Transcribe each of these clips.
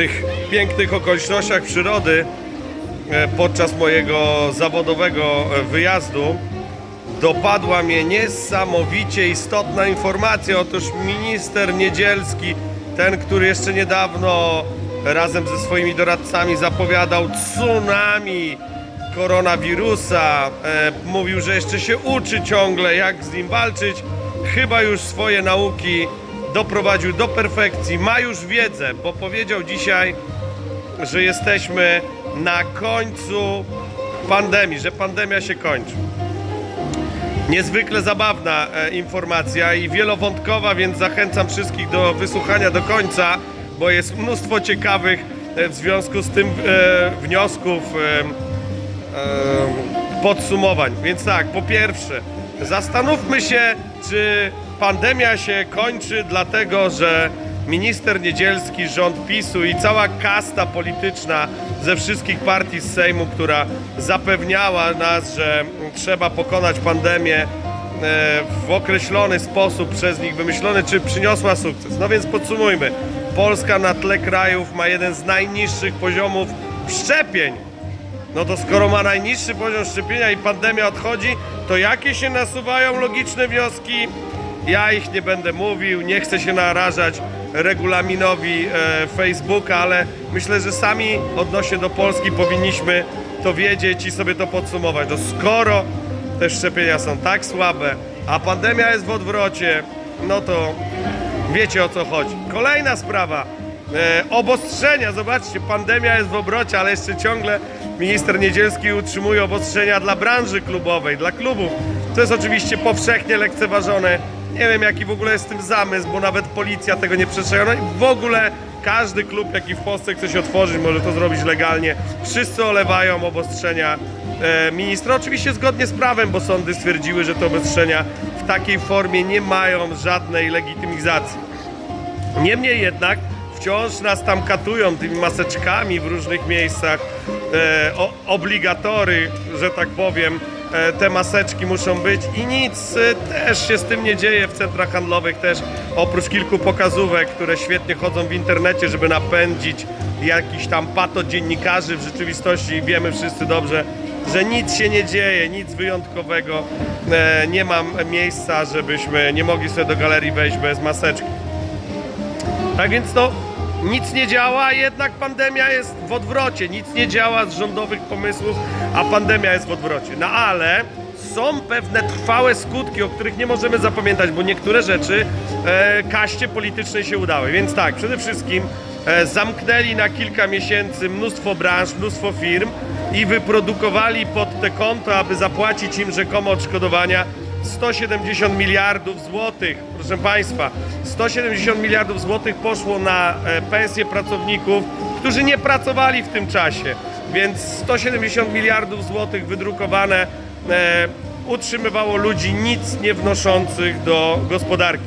tych pięknych okolicznościach przyrody e, podczas mojego zawodowego e, wyjazdu dopadła mnie niesamowicie istotna informacja. Otóż minister Niedzielski, ten, który jeszcze niedawno razem ze swoimi doradcami zapowiadał tsunami koronawirusa, e, mówił, że jeszcze się uczy ciągle, jak z nim walczyć, chyba już swoje nauki doprowadził do perfekcji, ma już wiedzę, bo powiedział dzisiaj, że jesteśmy na końcu pandemii, że pandemia się kończy. Niezwykle zabawna e, informacja i wielowątkowa, więc zachęcam wszystkich do wysłuchania do końca, bo jest mnóstwo ciekawych e, w związku z tym e, wniosków, e, e, podsumowań. Więc tak, po pierwsze, zastanówmy się, czy pandemia się kończy dlatego, że minister Niedzielski, rząd PiSu i cała kasta polityczna ze wszystkich partii z Sejmu, która zapewniała nas, że trzeba pokonać pandemię e, w określony sposób przez nich wymyślony, czy przyniosła sukces. No więc podsumujmy. Polska na tle krajów ma jeden z najniższych poziomów szczepień. No to skoro ma najniższy poziom szczepienia i pandemia odchodzi, to jakie się nasuwają logiczne wnioski? Ja ich nie będę mówił, nie chcę się narażać regulaminowi e, Facebooka, ale myślę, że sami odnośnie do Polski powinniśmy to wiedzieć i sobie to podsumować. No skoro te szczepienia są tak słabe, a pandemia jest w odwrocie, no to wiecie o co chodzi. Kolejna sprawa. E, obostrzenia, zobaczcie, pandemia jest w obrocie, ale jeszcze ciągle minister Niedzielski utrzymuje obostrzenia dla branży klubowej, dla klubów. To jest oczywiście powszechnie lekceważone. Nie wiem jaki w ogóle jest tym zamysł, bo nawet policja tego nie przestrzega. No i w ogóle każdy klub, jaki w Polsce chce się otworzyć, może to zrobić legalnie. Wszyscy olewają obostrzenia e, ministra. Oczywiście zgodnie z prawem, bo sądy stwierdziły, że te obostrzenia w takiej formie nie mają żadnej legitymizacji. Niemniej jednak wciąż nas tam katują tymi maseczkami w różnych miejscach. E, o, obligatory, że tak powiem, te maseczki muszą być i nic e, też się z tym nie dzieje w centrach handlowych też oprócz kilku pokazówek, które świetnie chodzą w internecie, żeby napędzić jakiś tam patodziennikarzy w rzeczywistości wiemy wszyscy dobrze, że nic się nie dzieje, nic wyjątkowego, e, nie mam miejsca, żebyśmy nie mogli sobie do galerii wejść bez maseczki. Tak więc to nic nie działa, jednak pandemia jest w odwrocie. Nic nie działa z rządowych pomysłów, a pandemia jest w odwrocie. No ale są pewne trwałe skutki, o których nie możemy zapamiętać, bo niektóre rzeczy e, kaście politycznej się udały. Więc tak, przede wszystkim e, zamknęli na kilka miesięcy mnóstwo branż, mnóstwo firm i wyprodukowali pod te konto, aby zapłacić im rzekomo odszkodowania 170 miliardów złotych, proszę Państwa, 170 miliardów złotych poszło na e, pensje pracowników, którzy nie pracowali w tym czasie, więc 170 miliardów złotych wydrukowane e, utrzymywało ludzi nic nie wnoszących do gospodarki.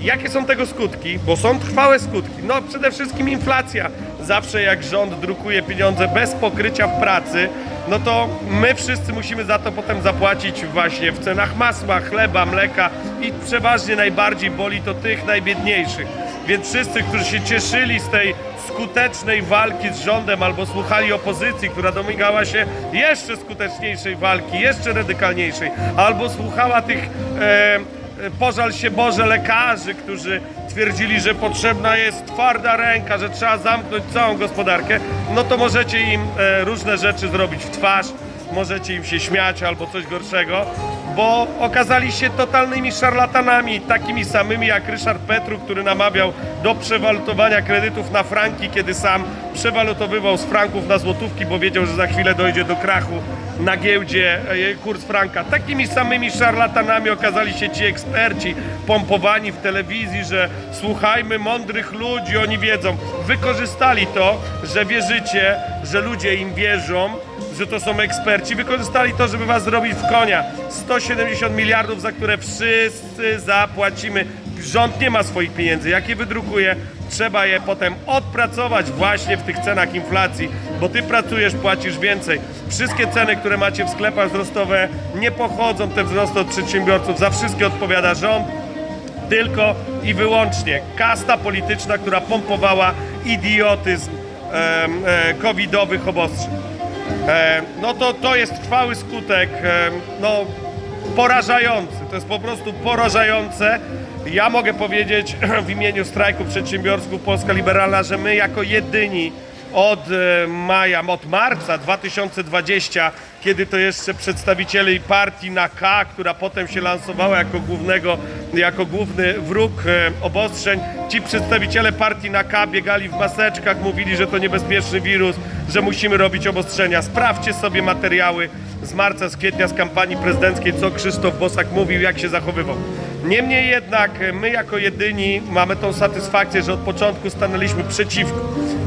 Jakie są tego skutki? Bo są trwałe skutki. No przede wszystkim inflacja. Zawsze jak rząd drukuje pieniądze bez pokrycia w pracy, no to my wszyscy musimy za to potem zapłacić właśnie w cenach masła, chleba, mleka i przeważnie najbardziej boli to tych najbiedniejszych. Więc wszyscy, którzy się cieszyli z tej skutecznej walki z rządem albo słuchali opozycji, która domagała się jeszcze skuteczniejszej walki, jeszcze radykalniejszej, albo słuchała tych e, pożal się Boże lekarzy, którzy twierdzili, że potrzebna jest twarda ręka, że trzeba zamknąć całą gospodarkę, no to możecie im e, różne rzeczy zrobić w twarz, możecie im się śmiać albo coś gorszego, bo okazali się totalnymi szarlatanami, takimi samymi jak Ryszard Petru, który namawiał do przewalutowania kredytów na franki, kiedy sam przewalutowywał z franków na złotówki, bo wiedział, że za chwilę dojdzie do krachu na giełdzie e, kurs franka. Takimi samymi szarlatanami okazali się ci eksperci pompowani w telewizji, że słuchajmy mądrych ludzi, oni wiedzą. Wykorzystali to, że wierzycie, że ludzie im wierzą, że to są eksperci. Wykorzystali to, żeby was zrobić w konia. 170 miliardów, za które wszyscy zapłacimy. Rząd nie ma swoich pieniędzy. Jak je wydrukuje, trzeba je potem odpracować właśnie w tych cenach inflacji, bo ty pracujesz, płacisz więcej. Wszystkie ceny, które macie w sklepach wzrostowe, nie pochodzą te wzrosty od przedsiębiorców. Za wszystkie odpowiada rząd tylko i wyłącznie kasta polityczna, która pompowała idiotyzm em, e, covidowych obostrzeń. E, no to to jest trwały skutek, e, no porażający. To jest po prostu porażające. Ja mogę powiedzieć w imieniu strajku przedsiębiorców Polska Liberalna, że my jako jedyni od e, maja, od marca 2020, kiedy to jeszcze przedstawiciele partii na K, która potem się lansowała jako głównego, jako główny wróg e, obostrzeń, ci przedstawiciele partii na K biegali w maseczkach, mówili, że to niebezpieczny wirus, że musimy robić obostrzenia. Sprawdźcie sobie materiały z marca, z kwietnia, z kampanii prezydenckiej, co Krzysztof Bosak mówił, jak się zachowywał. Niemniej jednak my jako jedyni mamy tą satysfakcję, że od początku stanęliśmy przeciwko.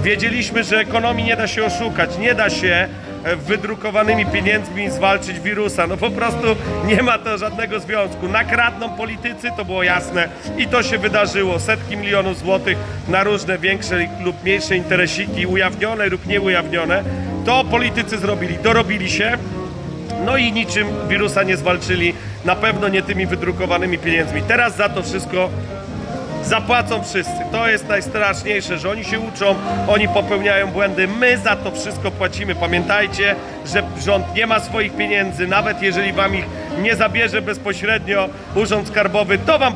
Wiedzieliśmy, że ekonomii nie da się oszukać, nie da się e, wydrukowanymi pieniędzmi zwalczyć wirusa. No po prostu nie ma to żadnego związku. Nakradną politycy, to było jasne i to się wydarzyło. Setki milionów złotych na różne większe lub mniejsze interesiki, ujawnione lub nieujawnione. To politycy zrobili, dorobili się. No i niczym wirusa nie zwalczyli, na pewno nie tymi wydrukowanymi pieniędzmi. Teraz za to wszystko zapłacą wszyscy. To jest najstraszniejsze, że oni się uczą, oni popełniają błędy, my za to wszystko płacimy. Pamiętajcie, że rząd nie ma swoich pieniędzy, nawet jeżeli wam ich nie zabierze bezpośrednio Urząd Skarbowy, to wam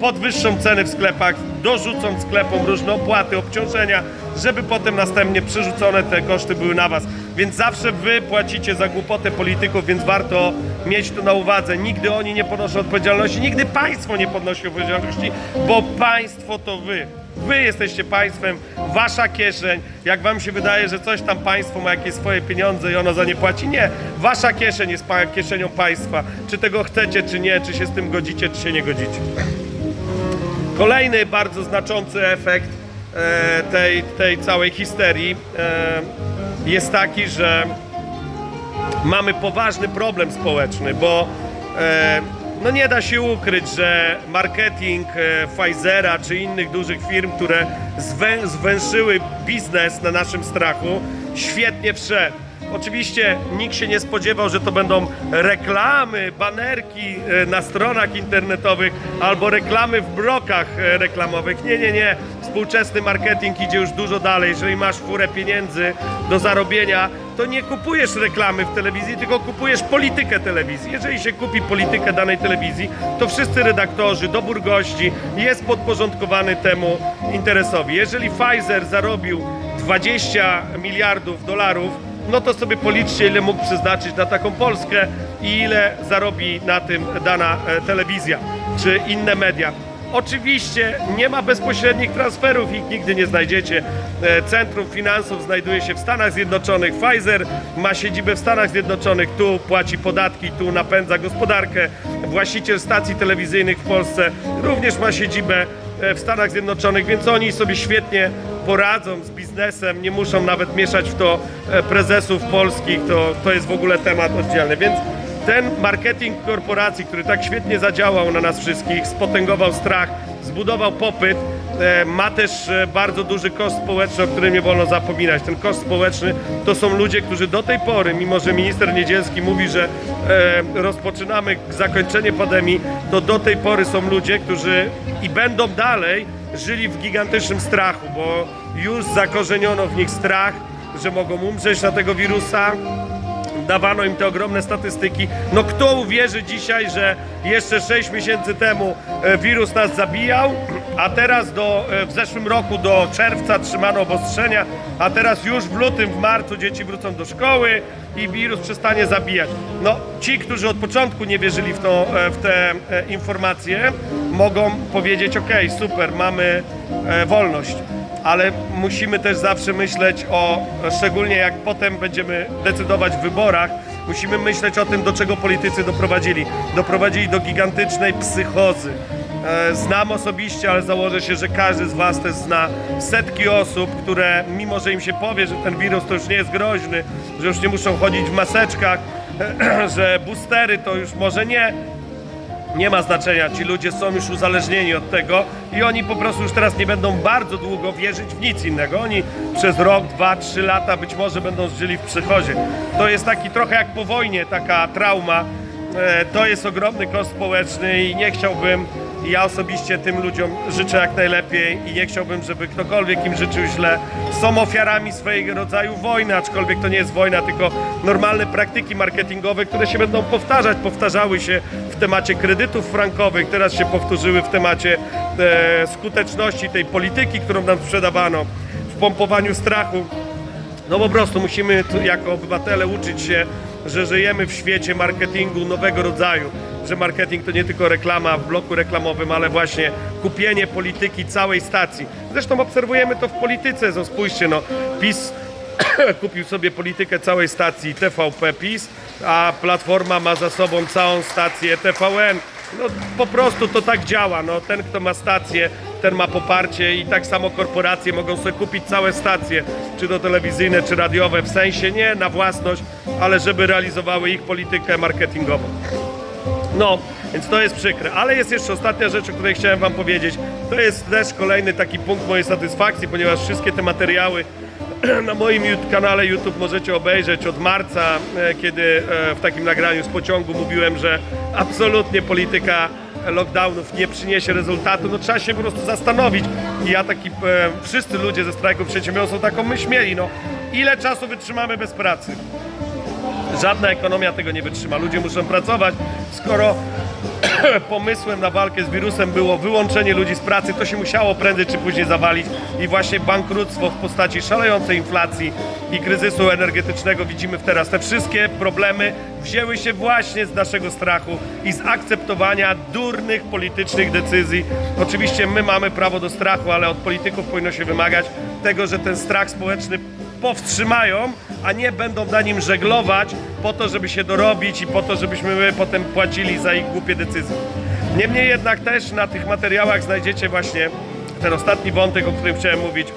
podwyższą ceny w sklepach, dorzucą sklepom różne opłaty, obciążenia, żeby potem następnie przerzucone te koszty były na was. Więc zawsze wy płacicie za głupotę polityków, więc warto mieć to na uwadze. Nigdy oni nie ponoszą odpowiedzialności, nigdy państwo nie podnosi odpowiedzialności, bo państwo to wy. Wy jesteście państwem, wasza kieszeń. Jak wam się wydaje, że coś tam państwo ma jakieś swoje pieniądze i ono za nie płaci, nie. Wasza kieszeń jest kieszenią państwa. Czy tego chcecie, czy nie, czy się z tym godzicie, czy się nie godzicie. Kolejny bardzo znaczący efekt tej, tej całej histerii e, jest taki, że mamy poważny problem społeczny, bo e, no nie da się ukryć, że marketing e, Pfizera czy innych dużych firm, które zwę, zwęszyły biznes na naszym strachu, świetnie wszedł. Oczywiście nikt się nie spodziewał, że to będą reklamy, banerki e, na stronach internetowych albo reklamy w blokach e, reklamowych. Nie, nie, nie. Współczesny marketing idzie już dużo dalej. Jeżeli masz furę pieniędzy do zarobienia, to nie kupujesz reklamy w telewizji, tylko kupujesz politykę telewizji. Jeżeli się kupi politykę danej telewizji, to wszyscy redaktorzy, dobór gości jest podporządkowany temu interesowi. Jeżeli Pfizer zarobił 20 miliardów dolarów, no to sobie policzcie, ile mógł przeznaczyć na taką Polskę i ile zarobi na tym dana e, telewizja czy inne media. Oczywiście nie ma bezpośrednich transferów, ich nigdy nie znajdziecie. E, Centrum Finansów znajduje się w Stanach Zjednoczonych. Pfizer ma siedzibę w Stanach Zjednoczonych, tu płaci podatki, tu napędza gospodarkę. Właściciel stacji telewizyjnych w Polsce również ma siedzibę e, w Stanach Zjednoczonych, więc oni sobie świetnie poradzą biznesem, nie muszą nawet mieszać w to e, prezesów polskich, to, to jest w ogóle temat oddzielny, więc ten marketing korporacji, który tak świetnie zadziałał na nas wszystkich, spotęgował strach, zbudował popyt, e, ma też e, bardzo duży koszt społeczny, o którym nie wolno zapominać. Ten koszt społeczny to są ludzie, którzy do tej pory, mimo że minister Niedzielski mówi, że rozpoczynamy zakończenie pandemii, to do tej pory są ludzie, którzy i będą dalej żyli w gigantycznym strachu, bo już zakorzeniono w nich strach, że mogą umrzeć na tego wirusa, dawano im te ogromne statystyki. No kto uwierzy dzisiaj, że jeszcze 6 miesięcy temu e, wirus nas zabijał, a teraz do, e, w zeszłym roku do czerwca trzymano obostrzenia, a teraz już w lutym, w marcu dzieci wrócą do szkoły i wirus przestanie zabijać. No ci, którzy od początku nie wierzyli w, to, e, w te informacje, mogą powiedzieć, ok, super, mamy wolność ale musimy też zawsze myśleć o, szczególnie jak potem będziemy decydować w wyborach, musimy myśleć o tym, do czego politycy doprowadzili. Doprowadzili do gigantycznej psychozy. E, Znam osobiście, ale założę się, że każdy z Was też zna setki osób, które mimo, że im się powie, że ten wirus to już nie jest groźny, że już nie muszą chodzić w maseczkach, że boostery to już może nie, nie ma znaczenia, ci ludzie są już uzależnieni od tego i oni po prostu już teraz nie będą bardzo długo wierzyć w nic innego. Oni przez rok, dwa, trzy lata być może będą żyli w przychodzie. To jest taki trochę jak po wojnie, taka trauma. E, To jest ogromny koszt społeczny i nie chciałbym I ja osobiście tym ludziom życzę jak najlepiej i nie chciałbym, żeby ktokolwiek im życzył źle. Są ofiarami swojego rodzaju wojny, aczkolwiek to nie jest wojna, tylko normalne praktyki marketingowe, które się będą powtarzać. Powtarzały się w temacie kredytów frankowych, teraz się powtórzyły w temacie e, skuteczności tej polityki, którą nam sprzedawano, w pompowaniu strachu. No po prostu musimy tu jako obywatele uczyć się, że żyjemy w świecie marketingu nowego rodzaju, że marketing to nie tylko reklama w bloku reklamowym, ale właśnie kupienie polityki całej stacji. Zresztą obserwujemy to w polityce, no spójrzcie, no PiS kupił sobie politykę całej stacji TVP PiS, a Platforma ma za sobą całą stację TVN. No po prostu to tak działa, no ten kto ma stację, ten ma poparcie i tak samo korporacje mogą sobie kupić całe stacje, czy to telewizyjne, czy radiowe, w sensie nie na własność, ale żeby realizowały ich politykę marketingową. No, więc to jest przykre. Ale jest jeszcze ostatnia rzecz, o której chciałem Wam powiedzieć. To jest też kolejny taki punkt mojej satysfakcji, ponieważ wszystkie te materiały na moim kanale YouTube możecie obejrzeć od marca, e, kiedy e, w takim nagraniu z pociągu mówiłem, że absolutnie polityka lockdownów nie przyniesie rezultatu. No trzeba się po prostu zastanowić. I ja taki, e, wszyscy ludzie ze strajku przedsiębiorców taką myśl no. Ile czasu wytrzymamy bez pracy? Żadna ekonomia tego nie wytrzyma. Ludzie muszą pracować. Skoro pomysłem na walkę z wirusem było wyłączenie ludzi z pracy, to się musiało prędzej czy później zawalić. I właśnie bankructwo w postaci szalejącej inflacji i kryzysu energetycznego widzimy teraz. Te wszystkie problemy wzięły się właśnie z naszego strachu i z akceptowania durnych politycznych decyzji. Oczywiście my mamy prawo do strachu, ale od polityków powinno się wymagać tego, że ten strach społeczny powstrzymają, a nie będą na nim żeglować po to, żeby się dorobić i po to, żebyśmy my potem płacili za ich głupie decyzje. Niemniej jednak też na tych materiałach znajdziecie właśnie ten ostatni wątek, o którym chciałem mówić.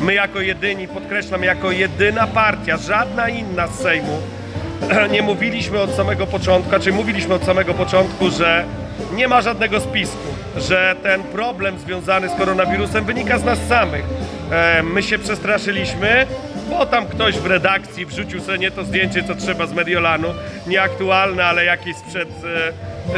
My jako jedyni, podkreślam, jako jedyna partia, żadna inna z Sejmu, nie mówiliśmy od samego początku, czy mówiliśmy od samego początku, że nie ma żadnego spisku, że ten problem związany z koronawirusem wynika z nas samych. E, My się przestraszyliśmy, bo tam ktoś w redakcji wrzucił sobie nie to zdjęcie, co trzeba z Mediolanu, nieaktualne, ale jakieś sprzed, e,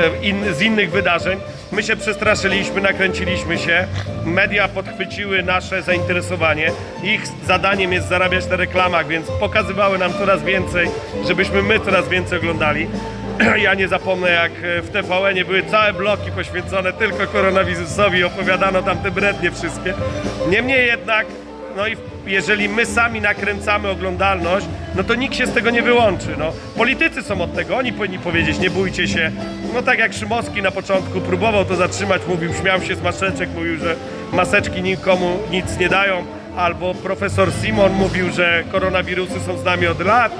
e, in, z innych wydarzeń. My się przestraszyliśmy, nakręciliśmy się, media podchwyciły nasze zainteresowanie. Ich zadaniem jest zarabiać na reklamach, więc pokazywały nam coraz więcej, żebyśmy my coraz więcej oglądali. Ja nie zapomnę, jak w TVN były całe bloki poświęcone tylko koronawirusowi, opowiadano tam te brednie wszystkie. Niemniej jednak, no i jeżeli my sami nakręcamy oglądalność, no to nikt się z tego nie wyłączy. No. Politycy są od tego, oni powinni powiedzieć, nie bójcie się. No tak jak Szymowski na początku próbował to zatrzymać, mówił, śmiał się z maseczek, mówił, że maseczki nikomu nic nie dają. Albo profesor Simon mówił, że koronawirusy są z nami od lat.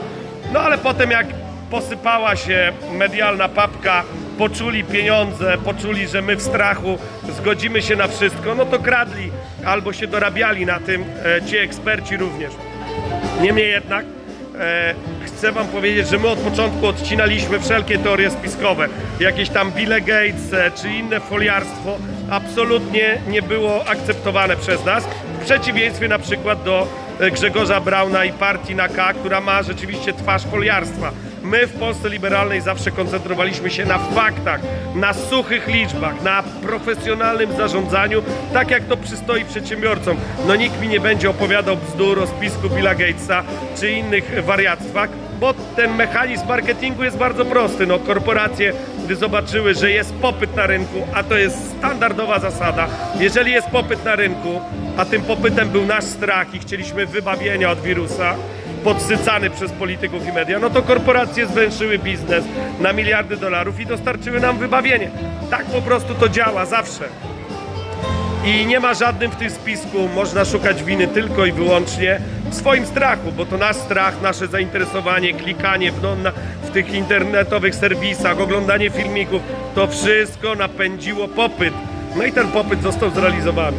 No ale potem jak posypała się medialna papka, poczuli pieniądze, poczuli, że my w strachu zgodzimy się na wszystko, no to kradli albo się dorabiali na tym e, ci eksperci również. Niemniej jednak e, chcę Wam powiedzieć, że my od początku odcinaliśmy wszelkie teorie spiskowe. Jakieś tam Bill Gates e, czy inne foliarstwo absolutnie nie było akceptowane przez nas. W przeciwieństwie na przykład do e, Grzegorza Brauna i partii na K, która ma rzeczywiście twarz foliarstwa. My w Polsce Liberalnej zawsze koncentrowaliśmy się na faktach, na suchych liczbach, na profesjonalnym zarządzaniu, tak jak to przystoi przedsiębiorcom. No nikt mi nie będzie opowiadał bzdur o spisku Billa Gatesa czy innych wariactwach, bo ten mechanizm marketingu jest bardzo prosty. No, korporacje, gdy zobaczyły, że jest popyt na rynku, a to jest standardowa zasada, jeżeli jest popyt na rynku, a tym popytem był nasz strach i chcieliśmy wybawienia od wirusa, podsycany przez polityków i media, no to korporacje zwęszyły biznes na miliardy dolarów i dostarczyły nam wybawienie. Tak po prostu to działa zawsze. I nie ma żadnym w tym spisku, można szukać winy tylko i wyłącznie w swoim strachu, bo to nasz strach, nasze zainteresowanie, klikanie w, no, na, w tych internetowych serwisach, oglądanie filmików, to wszystko napędziło popyt. No i ten popyt został zrealizowany.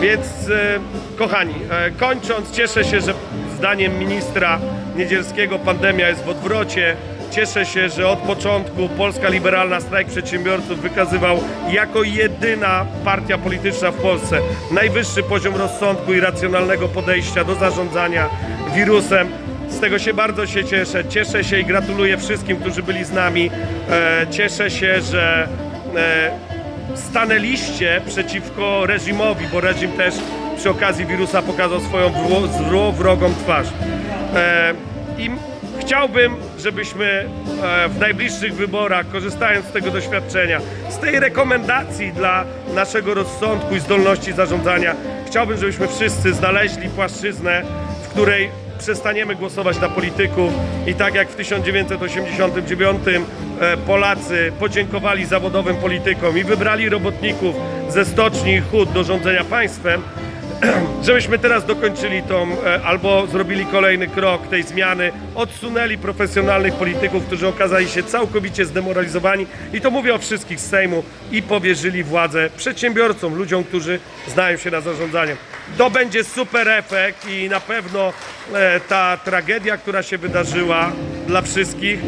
Więc e, kochani, e, kończąc, cieszę się, że zdaniem ministra Niedzielskiego pandemia jest w odwrocie. Cieszę się, że od początku Polska Liberalna Strajk Przedsiębiorców wykazywał jako jedyna partia polityczna w Polsce najwyższy poziom rozsądku i racjonalnego podejścia do zarządzania wirusem. Z tego się bardzo się cieszę. Cieszę się i gratuluję wszystkim, którzy byli z nami. E, cieszę się, że e, stanęliście przeciwko reżimowi, bo reżim też przy okazji wirusa pokazał swoją wro- złowrogą twarz. E, I chciałbym, żebyśmy e, w najbliższych wyborach, korzystając z tego doświadczenia, z tej rekomendacji dla naszego rozsądku i zdolności zarządzania, chciałbym, żebyśmy wszyscy znaleźli płaszczyznę, w której przestaniemy głosować na polityków i tak jak w 1989 e, Polacy podziękowali zawodowym politykom i wybrali robotników ze stoczni i hut do rządzenia państwem, żebyśmy teraz dokończyli tą, e, albo zrobili kolejny krok tej zmiany, odsunęli profesjonalnych polityków, którzy okazali się całkowicie zdemoralizowani i to mówię o wszystkich z Sejmu i powierzyli władzę przedsiębiorcom, ludziom, którzy znają się na zarządzaniu. To będzie super efekt i na pewno e, ta tragedia, która się wydarzyła dla wszystkich,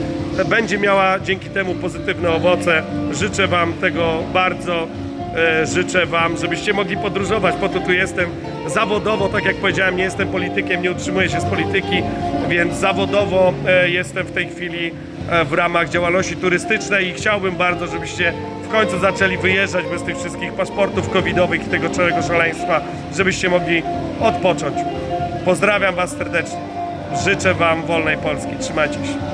będzie miała dzięki temu pozytywne owoce. Życzę Wam tego bardzo. E, życzę Wam, żebyście mogli podróżować. Po to tu jestem zawodowo, tak jak powiedziałem, nie jestem politykiem, nie utrzymuję się z polityki, więc zawodowo e, jestem w tej chwili e, w ramach działalności turystycznej i chciałbym bardzo, żebyście w końcu zaczęli wyjeżdżać bez tych wszystkich paszportów covidowych i tego całego szaleństwa, żebyście mogli odpocząć. Pozdrawiam Was serdecznie. Życzę Wam wolnej Polski. Trzymajcie się.